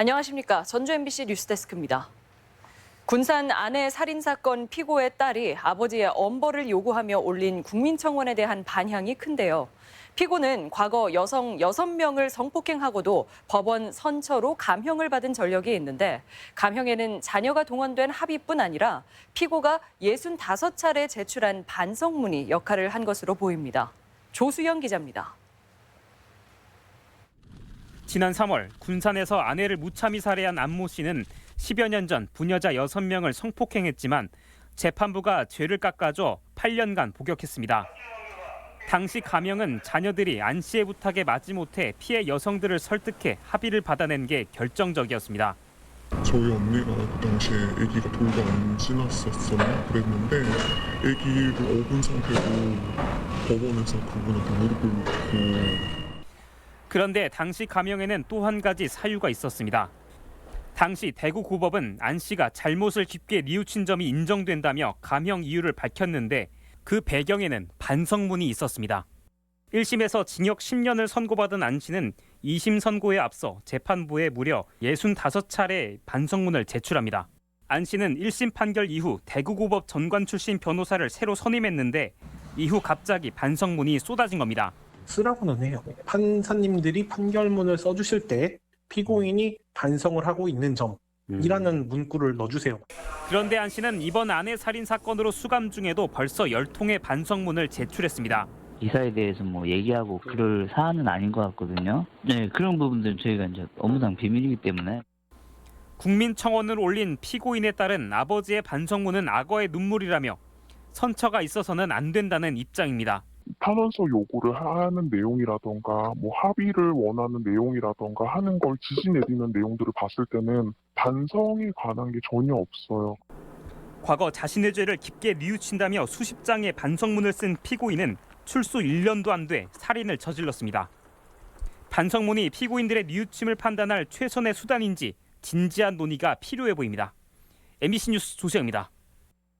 안녕하십니까. 전주 MBC 뉴스데스크입니다. 군산 아내 살인 사건 피고의 딸이 아버지의 엄벌을 요구하며 올린 국민청원에 대한 반향이 큰데요. 피고는 과거 여성 6명을 성폭행하고도 법원 선처로 감형을 받은 전력이 있는데 감형에는 자녀가 동원된 합의뿐 아니라 피고가 65차례 제출한 반성문이 역할을 한 것으로 보입니다. 조수영 기자입니다. 지난 3월 군산에서 아내를 무참히 살해한 안모 씨는 10여 년 전 부녀자 6명을 성폭행했지만 재판부가 죄를 깎아줘 8년간 복역했습니다. 당시 가명은 자녀들이 안 씨의 부탁에 마지못해 피해 여성들을 설득해 합의를 받아낸 게 결정적이었습니다. 저희 언니가 그 당시에 아기가 돌도 안 지났었었나 그랬는데 아기를 업은 상태로 법원에서 그분한테 무릎을 꿇고 그런데 당시 가명에는 또 한 가지 사유가 있었습니다. 당시 대구 고법은 안 씨가 잘못을 깊게 뉘우친 점이 인정된다며 감형 이유를 밝혔는데 그 배경에는 반성문이 있었습니다. 1심에서 징역 10년을 선고받은 안 씨는 2심 선고에 앞서 재판부에 무려 65차례 반성문을 제출합니다. 안 씨는 1심 판결 이후 대구고법 전관 출신 변호사를 새로 선임했는데 이후 갑자기 반성문이 쏟아진 겁니다. 쓰라고는 해요. 판사님들이 판결문을 써주실 때 피고인이 반성을 하고 있는 점이라는 문구를 넣어주세요. 그런데 안 씨는 이번 아내 살인 사건으로 수감 중에도 벌써 10통의 반성문을 제출했습니다. 이사에 대해서 뭐 얘기하고 그럴 사안은 아닌 것 같거든요. 네, 그런 부분들은 저희가 이제 업무상 비밀이기 때문에 국민청원을 올린 피고인에 따른 아버지의 반성문은 악어의 눈물이라며 선처가 있어서는 안 된다는 입장입니다. 탄원서 요구를 하는 내용이라던가 뭐 합의를 원하는 내용이라던가 하는 걸 지시 내리는 내용들을 봤을 때는 반성에 관한 게 전혀 없어요. 과거 자신의 죄를 깊게 뉘우친다며 수십 장의 반성문을 쓴 피고인은 출소 1년도 안 돼 살인을 저질렀습니다. 반성문이 피고인들의 뉘우침을 판단할 최선의 수단인지 진지한 논의가 필요해 보입니다. MBC 뉴스 조세영입니다.